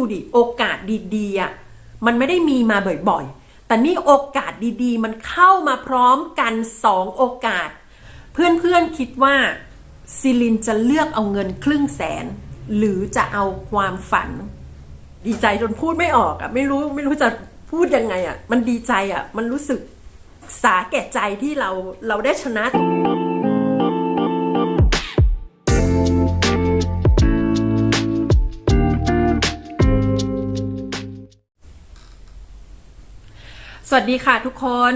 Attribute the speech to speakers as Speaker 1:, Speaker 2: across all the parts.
Speaker 1: ดูดิโอกาสดีๆอะมันไม่ได้มีมาบ่อยๆ แต่นี่โอกาสดีๆ มันเข้ามาพร้อมกันสองโอกาส เพื่อนๆคิดว่าซิลินจะเลือกเอาเงินครึ่งแสน หรือจะเอาความฝัน ดีใจจนพูดไม่ออกอะไม่รู้ไม่รู้จะพูดยังไงอะ มันดีใจอะ มันรู้สึกสาแก่ใจที่เราเราได้ชนะ สวัสดีค่ะทุกคน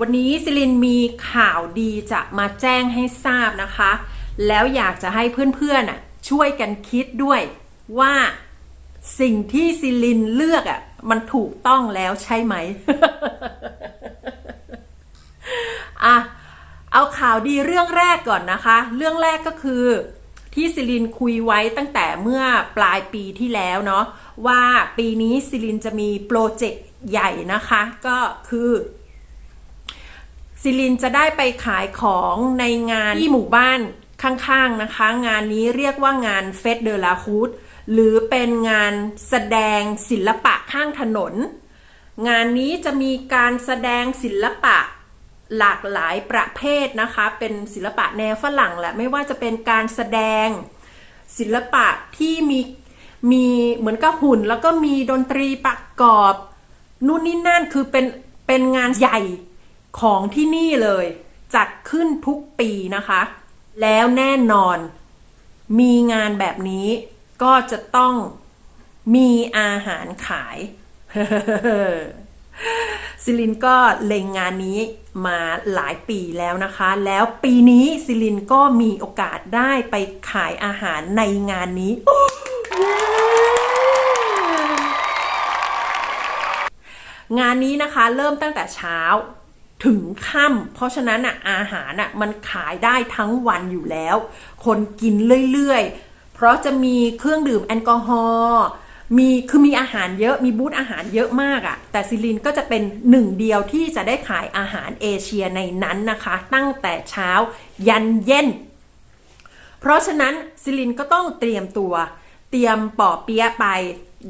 Speaker 1: วันนี้ซิลินมีข่าวดีจะมาแจ้งให้ทราบนะคะ แล้วอยากจะให้เพื่อนๆช่วยกันคิดด้วยว่าสิ่งที่ซิลินเลือกอะมันถูกต้องแล้วใช่ไหมอะเอาข่าวดีเรื่องแรกก่อนนะคะ เรื่องแรกก็คือที่ซิลินคุยไว้ตั้งแต่เมื่อปลายปีที่แล้วเนาะว่าปีนี้ซิลินจะมีโปรเจกต์ ใหญ่นะคะก็คือซิลินจะได้ไปขายของในงานที่หมู่บ้านข้างๆนะคะ งานนี้เรียกว่างานเฟสเดลาฮูดหรือเป็นงานแสดงศิลปะข้างถนน งานนี้จะมีการแสดงศิลปะหลากหลายประเภทนะคะ เป็นศิลปะแนวฝรั่งแหละไม่ว่าจะเป็นการแสดงศิลปะที่มีมีเหมือนกับหุ่น แล้วก็มีดนตรีประกอบ นู่นนี่นั่นคือเป็นเป็นงานใหญ่ของที่นี่เลยจัดขึ้นทุกปีนะคะ แล้วแน่นอนมีงานแบบนี้ก็จะต้องมีอาหารขายซิลินก็เล็งงานนี้มาหลายปีแล้วนะคะ แล้วปีนี้ซิลินก็มีโอกาสได้ไปขายอาหารในงานนี้ งานนี้นะคะเริ่มตั้งแต่เช้าถึงค่ำเพราะฉะนั้นอะอาหารอะมันขายได้ทั้งวันอยู่แล้ว คนกินเรื่อยๆ เพราะจะมีเครื่องดื่มแอลกอฮอล์มีคือมีอาหารเยอะมีบูธอาหารเยอะมากอะ่ะ แต่ซิลินก็จะเป็นหนึ่งเดียวที่จะได้ขายอาหารเอเชียในนั้นนะคะ ตั้งแต่เช้ายันเย็น เพราะฉะนั้นซิลินก็ต้องเตรียมตัว เตรียมปอเปี๊ยะไป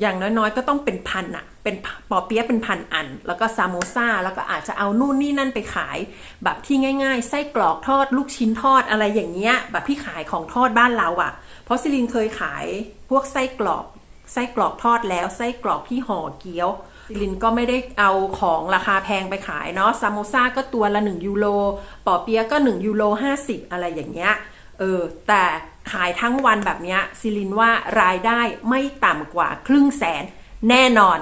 Speaker 1: อย่างน้อยๆ ก็ต้องเป็นพันอะ เป็นปอเปี๊ยะเป็นพันอัน แล้วก็ซามโมซาแล้วก็อาจจะเอานู่นนี่นั่นไปขาย แบบที่ง่าย ๆ ไส้กรอกทอดลูกชิ้นทอดอะไรอย่างเงี้ยแบบที่ขายของทอดบ้านเราอะเพราะซิลินเคยขายพวกไส้กรอกไส้กรอกทอดแล้วไส้กรอกที่ห่อเกี๊ยวซิลินก็ไม่ได้เอาของราคาแพงไปขายเนาะซามโมซาก็ตัวละ 1 ยูโรปอเปี๊ยะก็ 1 ยูโร50 อะไรอย่างเงี้ยเออแต่ขายทั้งวันแบบเนี้ยซิลินว่ารายได้ไม่ต่ำกว่าครึ่งแสนแน่นอน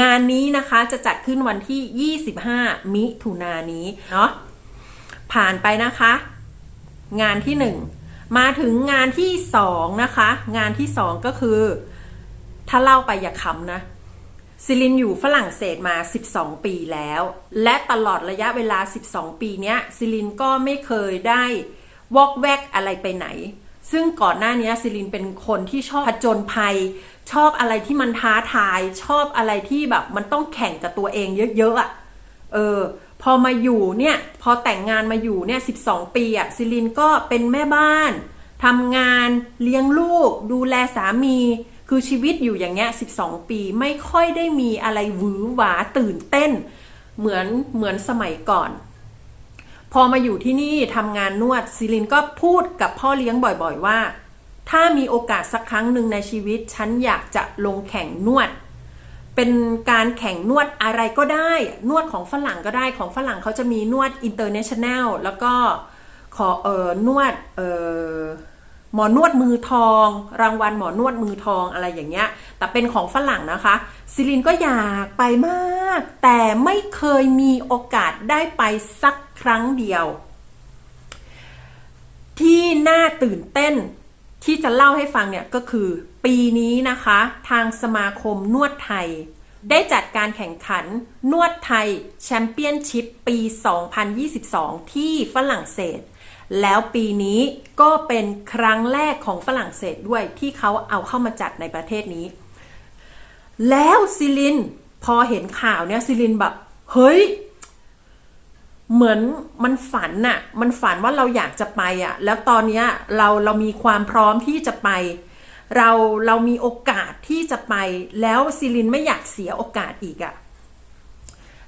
Speaker 1: งานนี้นะคะจะจัดขึ้นวันที่ 25 มิถุนายนนี้เนาะผ่านไปนะคะ งานที่ 1 มาถึงงานที่ 2 นะคะ งานที่ 2 ก็คือ ถ้าเล่าไปอย่าขำนะซิลินอยู่ฝรั่งเศสมา 12 ปีแล้ว และตลอดระยะเวลา 12 ปีเนี้ยซิลินก็ไม่เคยได้วอกแวกอะไรไปไหน ซึ่งก่อนหน้านี้ซิลินเป็นคนที่ชอบผจญภัย ชอบอะไรที่มันท้าทาย ชอบอะไรที่แบบมันต้องแข่งกับตัวเองเยอะๆอะ่ะเออพอมาอยู่เนี่ยพอแต่งงานมาอยู่เนี่ย12ปีอะ่ะซิลินก็เป็นแม่บ้านทำงานเลี้ยงลูก ดูแลสามี คือชีวิตอยู่อย่างเงี้ย 12 ปีไม่ค่อยได้มีอะไรหวือหวาตื่นเต้น เหมือนเหมือนสมัยก่อน พอมาอยู่ที่นี่ทำงานนวดซิลินก็พูดกับพ่อเลี้ยงบ่อยๆว่า ถ้ามีโอกาสสักครั้งหนึ่งในชีวิต ฉันอยากจะลงแข่งนวด เป็นการแข่งนวดอะไรก็ได้ นวดของฝรั่งก็ได้ของฝรั่งเขาจะมีนวดอินเตอร์เนชั่นแนลแล้วก็ขอเออนวดเออหมอนวดมือทอง รางวัลหมอนวดมือทองอะไรอย่างเงี้ย แต่เป็นของฝรั่งนะคะซิลินก็อยากไปมาก แต่ไม่เคยมีโอกาสได้ไปสักครั้งเดียว ที่น่าตื่นเต้น ที่จะเล่าให้ฟังเนี่ยก็คือปีนี้นะคะ ทางสมาคมนวดไทย ได้จัดการแข่งขันนวดไทยแชมเปี้ยนชิพปี 2022 ที่ฝรั่งเศส แล้วปีนี้ก็เป็นครั้งแรกของฝรั่งเศสด้วยที่เขาเอาเข้ามาจัดในประเทศนี้ แล้วซิลิน พอเห็นข่าวเนี่ยซิลินแบบ เฮ้ย เหมือนมันฝันน่ะ มันฝันว่าเราอยากจะไปอะ แล้วตอนเนี้ยเราเรามีความพร้อมที่จะไป เราเรามีโอกาสที่จะไป แล้วซิลินไม่อยากเสียโอกาสอีกอะ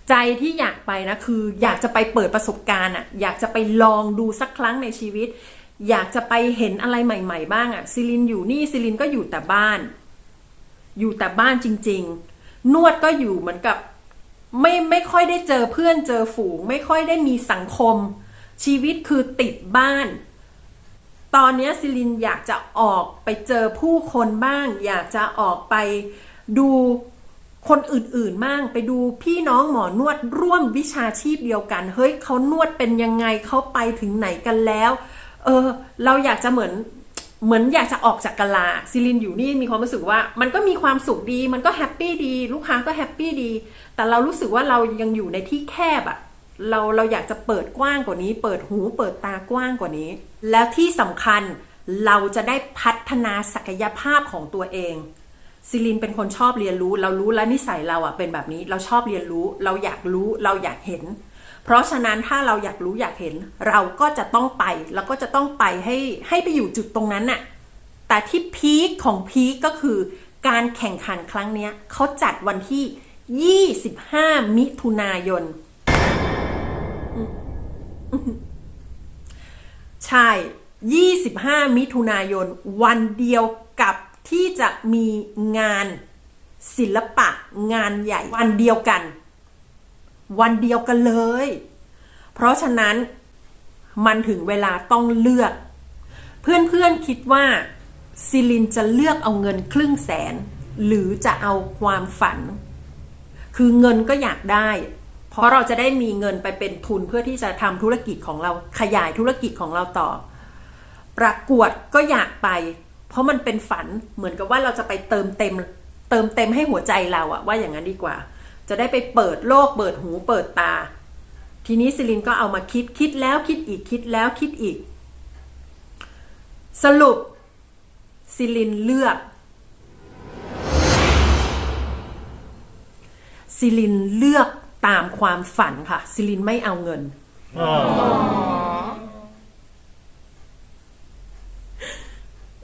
Speaker 1: ใจที่อยากไปนะคือ อยากจะไปเปิดประสบการณ์อะ อยากจะไปลองดูสักครั้งในชีวิต อยากจะไปเห็นอะไรใหม่ ๆ บ้างอะซิลินอยู่นี่ซิลินก็อยู่แต่บ้าน อยู่แต่บ้านจริง ๆ นวดก็อยู่เหมือนกับ ไม่ไม่ค่อยได้เจอเพื่อนเจอฝูง ไม่ค่อยได้มีสังคม ชีวิตคือติดบ้าน ตอนนี้ซิลินอยากจะออกไปเจอผู้คนบ้าง อยากจะออกไปดูคนอื่นๆบ้างไปดูพี่น้องหมอนวดร่วมวิชาชีพเดียวกัน เฮ้ยเขานวดเป็นยังไงเขาไปถึงไหนกันแล้ว เออ เราอยากจะเหมือน เหมือนอยากจะออกจากกะลาซิลินอยู่นี่มีความรู้สึกว่า มันก็มีความสุขดี มันก็แฮปปี้ดี ลูกค้าก็แฮปปี้ดี แต่เรารู้สึกว่าเรายังอยู่ในที่แคบอะเราเราอยากจะเปิดกว้างกว่านี้ เปิดหูเปิดตากว้างกว่านี้ แล้วที่สำคัญเราจะได้พัฒนาศักยภาพของตัวเองซิลินเป็นคนชอบเรียนรู้ เรารู้แล้วนิสัยเราอะเป็นแบบนี้ เราชอบเรียนรู้ เราอยากรู้ เราอยากเห็น เพราะฉะนั้นถ้าเราอยากรู้อยากเห็น เราก็จะต้องไป แล้วก็จะต้องไปให้ให้ไปอยู่จุดตรงนั้นน่ะแต่ที่พีคของพีคก็คือ การแข่งขันครั้งนี้เขาจัดวันที่ 25 มิถุนายน ใช่ 25 มิถุนายน วันเดียวกับที่จะมีงานศิลปะงานใหญ่วันเดียวกัน วันเดียวกันเลย เพราะฉะนั้นมันถึงเวลาต้องเลือก เพื่อนๆคิดว่าซิลินจะเลือกเอาเงินครึ่งแสน หรือจะเอาความฝัน คือเงินก็อยากได้ เพราะเราจะได้มีเงินไปเป็นทุนเพื่อที่จะทำธุรกิจของเราขยายธุรกิจของเราต่อ ประกวดก็อยากไป เพราะมันเป็นฝันเหมือนกับว่าเราจะไปเติมเต็ม เติมเต็มให้หัวใจเราอะว่าอย่างนั้นดีกว่า จะได้ไปเปิดโลกเปิดหูเปิดตา ทีนี้ซิลินก็เอามาคิดคิดแล้วคิดอีกคิดแล้วคิดอีก สรุปซิลินเลือกซิลินเลือกตามความฝันค่ะซิลินไม่เอาเงิน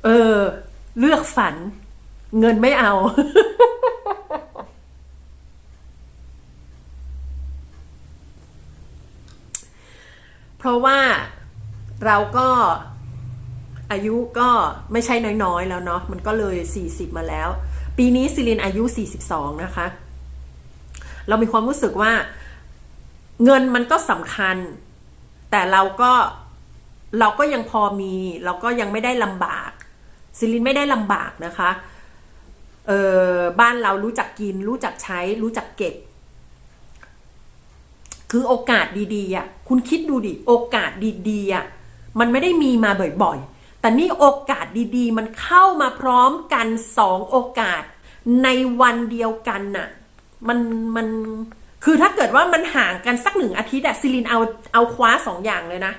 Speaker 1: เออ เลือกฝัน เงินไม่เอา เพราะว่าเราก็อายุก็ไม่ใช่น้อยๆ แล้วเนาะมันก็เลย 40 มาแล้ว ปีนี้ซิลินอายุ 42 นะคะ เรามีความรู้สึกว่าเงินมันก็สำคัญ แต่เราก็เราก็ยังพอมี เราก็ยังไม่ได้ลำบากซิลินไม่ได้ลำบากนะคะเออบ้านเรารู้จักกิน รู้จักใช้ รู้จักเก็บ คือโอกาสดีๆอะคุณคิดดูดิโอกาสดีๆอะมันไม่ได้มีมาบ่อยๆ แต่นี่โอกาสดีๆ มันเข้ามาพร้อมกันสองโอกาส ในวันเดียวกันน่ะมันมันคือถ้าเกิดว่ามันห่างกันสักหนึ่งอาทิตย์อะซิลินเอาเอาคว้าสองอย่างเลยนะ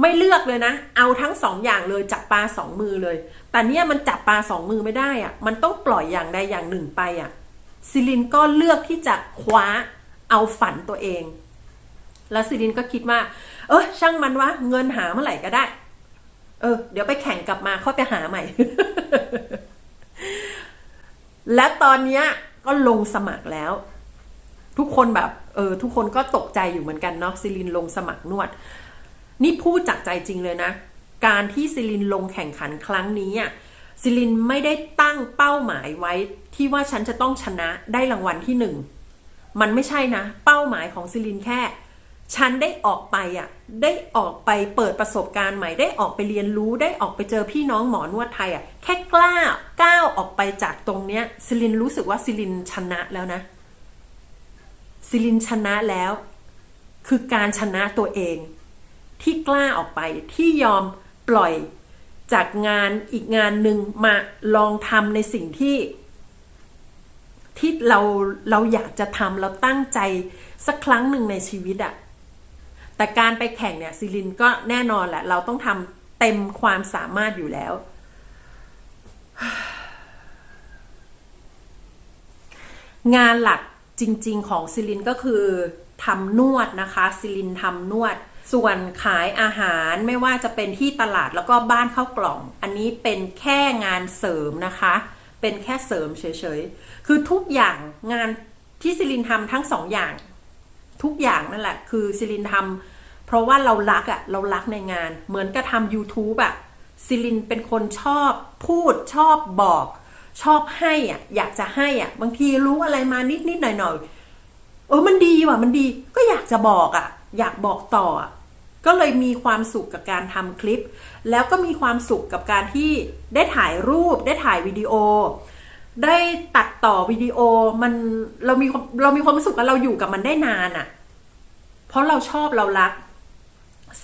Speaker 1: ไม่เลือกเลยนะ เอาทั้งสองอย่างเลยจับปลาสองมือเลย แต่เนี่ยมันจับปลาสองมือไม่ได้อะมันต้องปล่อยอย่างใดอย่างหนึ่งไปอะซิลินก็เลือกที่จะคว้า เอาฝันตัวเอง แล้วซิลินก็คิดว่า เออช่างมันวะเงินหาเมื่อไหร่ก็ได้ เออ เดี๋ยวไปแข่งกลับมาค่อยไปหาใหม่ และตอนเนี้ยก็ลงสมัครแล้ว ทุกคนแบบ เออ ทุกคนก็ตกใจอยู่เหมือนกันเนาะซิลินลงสมัครนวด นี่พูดจากใจจริงเลยนะ การที่ซิลินลงแข่งขันครั้งนี้อะซิลินไม่ได้ตั้งเป้าหมายไว้ที่ว่าฉันจะต้องชนะได้รางวัลที่หนึ่ง มันไม่ใช่นะ เป้าหมายของซิลินแค่ ฉันได้ออกไปอะ ได้ออกไปเปิดประสบการณ์ใหม่ ได้ออกไปเรียนรู้ ได้ออกไปเจอพี่น้องหมอนวดไทยอะ แค่กล้าก้าวออกไปจากตรงเนี้ยซิลินรู้สึกว่าซิลินชนะแล้วนะ ซิลินชนะแล้ว คือการชนะตัวเอง ที่กล้าออกไป ที่ยอมปล่อยจากงานอีกงานหนึ่งมาลองทำในสิ่งที่ ที่เราเราอยากจะทำเราตั้งใจสักครั้งหนึ่งในชีวิตอะแต่การไปแข่งเนี่ยซิลินก็แน่นอนแหละ เราต้องทำเต็มความสามารถอยู่แล้ว งานหลักจริง ๆ ของซิลินก็คือทำนวดนะคะซิลินทำนวด ส่วนขายอาหารไม่ว่าจะเป็นที่ตลาดแล้วก็บ้านเข้ากล่อง อันนี้เป็นแค่งานเสริมนะคะ เป็นแค่เสริมเฉยๆ คือทุกอย่างงานที่ซิลินทำทั้งสองอย่าง ทุกอย่างนั่นแหละ คือซิลินทำเพราะว่าเรารักอะเรารักในงาน เหมือนกับทำ YouTube อะซิลินเป็นคนชอบพูดชอบบอก ชอบให้อะอยากจะให้อะบางทีรู้อะไรมานิดนิดๆหน่อยหน่อยๆเออมันดีว่ะมันดี ก็อยากจะบอกอะอยากบอกต่ออะ ก็เลยมีความสุขกับการทำคลิป แล้วก็มีความสุขกับการที่ได้ถ่ายรูป ได้ถ่ายวิดีโอ ได้ตัดต่อวิดีโอมันเรามีเรามีความรู้สึกว่าเราอยู่กับมันได้นานอะ่ะ เพราะเราชอบเรารัก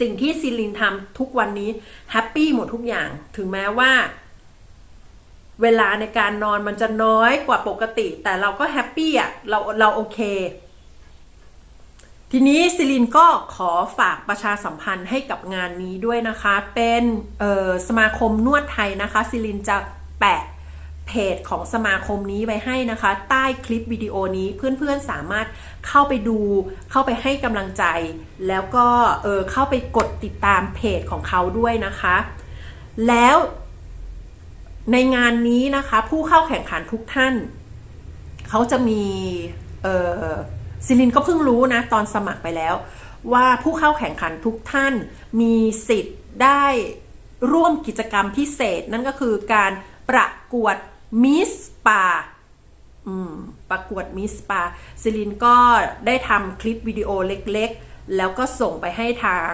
Speaker 1: สิ่งที่ซิลินทำทุกวันนี้แฮปปี้หมดทุกอย่าง ถึงแม้ว่า เวลาในการนอนมันจะน้อยกว่าปกติ แต่เราก็แฮปปี้อะเราเราโอเค ทีนี้ซิลินก็ขอฝากประชาสัมพันธ์ให้กับงานนี้ด้วยนะคะ เป็นสมาคมนวดไทยนะคะซิลินจะแปะเพจของสมาคมนี้ไว้ให้นะคะ ใต้คลิปวิดีโอนี้เพื่อนๆสามารถเข้าไปดู เข้าไปให้กำลังใจ แล้วก็เออเข้าไปกดติดตามเพจของเขาด้วยนะคะ แล้วในงานนี้นะคะ ผู้เข้าแข่งขันทุกท่าน เขาจะมีเออ ซิลินก็เพิ่งรู้นะ ตอนสมัครไปแล้ว ว่าผู้เข้าแข่งขันทุกท่านมีสิทธิ์ได้ร่วมกิจกรรมพิเศษ นั่นก็คือการประกวดมิสปาอืมประกวดมิสปาซิลินก็ได้ทำคลิปวิดีโอเล็กๆ แล้วก็ส่งไปให้ทาง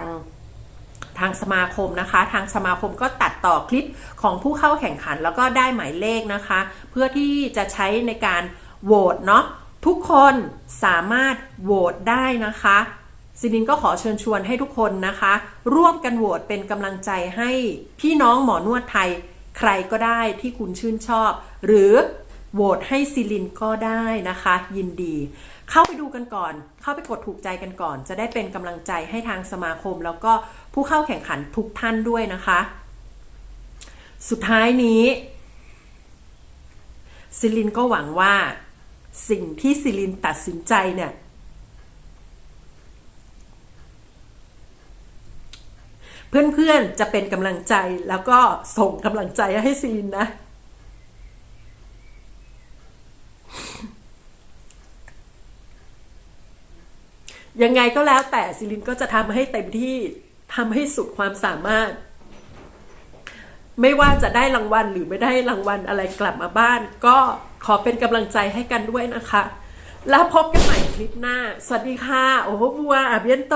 Speaker 1: ทางสมาคมนะคะ ทางสมาคมก็ตัดต่อคลิปของผู้เข้าแข่งขัน แล้วก็ได้หมายเลขนะคะ เพื่อที่จะใช้ในการโหวตเนาะ ทุกคนสามารถโหวตได้นะคะซินินก็ขอเชิญชวนให้ทุกคนนะคะ ร่วมกันโหวตเป็นกำลังใจให้พี่น้องหมอนวดไทย ใครก็ได้ที่คุณชื่นชอบ หรือโหวตให้ซิลินก็ได้นะคะ ยินดี เข้าไปดูกันก่อน เข้าไปกดถูกใจกันก่อน จะได้เป็นกำลังใจให้ทางสมาคม แล้วก็ผู้เข้าแข่งขันทุกท่านด้วยนะคะ สุดท้ายนี้ซิลินก็หวังว่า สิ่งที่ซิลินตัดสินใจเนี่ยเพื่อนๆจะเป็นกำลังใจแล้วก็ส่งกำลังใจให้ซิลินนะ ยังไงก็แล้วแต่ซิลินก็จะทำให้เต็มที่ทำให้สุดความสามารถ ไม่ว่าจะได้รางวัลหรือไม่ได้รางวัลอะไรกลับมาบ้าน ก็ ขอเป็นกำลังใจให้กันด้วยนะคะ แล้วพบกันใหม่คลิปหน้า สวัสดีค่ะ โอ้โหบัวอาเบียนโต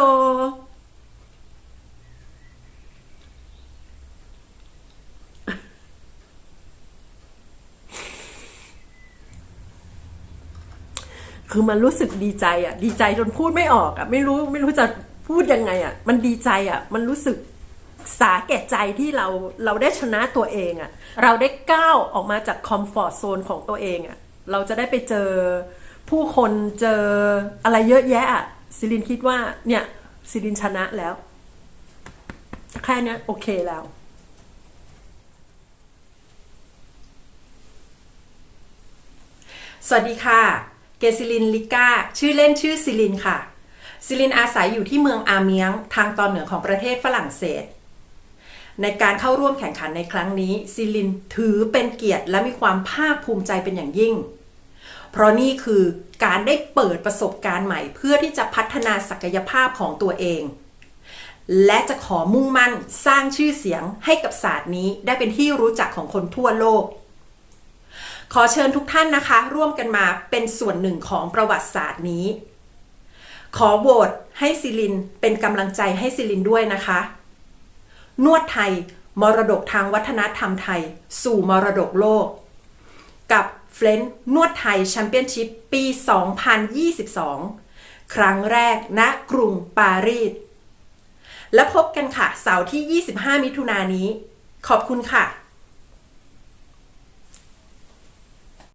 Speaker 1: คือมันรู้สึกดีใจอะ ดีใจจนพูดไม่ออกอะ ไม่รู้ไม่รู้จะพูดยังไงอะ มันดีใจอะ มันรู้สึก สาแก่ใจที่เราเราได้ชนะตัวเองอะเราได้ก้าวออกมาจากคอมฟอร์ทโซนของตัวเองอะเราจะได้ไปเจอผู้คนเจออะไรเยอะแยะอะซิลินคิดว่าเนี่ยซิลินชนะแล้ว แค่นี้โอเคแล้ว สวัสดีค่ะ เกซิลินลิก้า ชื่อเล่นชื่อซิลินค่ะซิลินอาศัยอยู่ที่เมืองอาเมียง ทางตอนเหนือของประเทศฝรั่งเศส ในการเข้าร่วมแข่งขันในครั้งนี้ซิลินถือเป็นเกียรติและมีความภาคภูมิใจเป็นอย่างยิ่ง เพราะนี่คือการได้เปิดประสบการณ์ใหม่ เพื่อที่จะพัฒนาศักยภาพของตัวเอง และจะขอมุ่งมั่นสร้างชื่อเสียงให้กับศาสตร์นี้ได้เป็นที่รู้จักของคนทั่วโลก ขอเชิญทุกท่านนะคะ ร่วมกันมาเป็นส่วนหนึ่งของประวัติศาสตร์นี้ ขอโหวตให้ซิลินเป็นกำลังใจให้ซิลินด้วยนะคะ นวดไทย มรดกทางวัฒนธรรมไทย สู่มรดกโลก กับเฟรนด์นวดไทยแชมเปี้ยนชิพปี 2022 ครั้งแรกณกรุงปารีสและพบกันค่ะเสาร์ที่ 25 มิถุนายนนี้ ขอบคุณค่ะ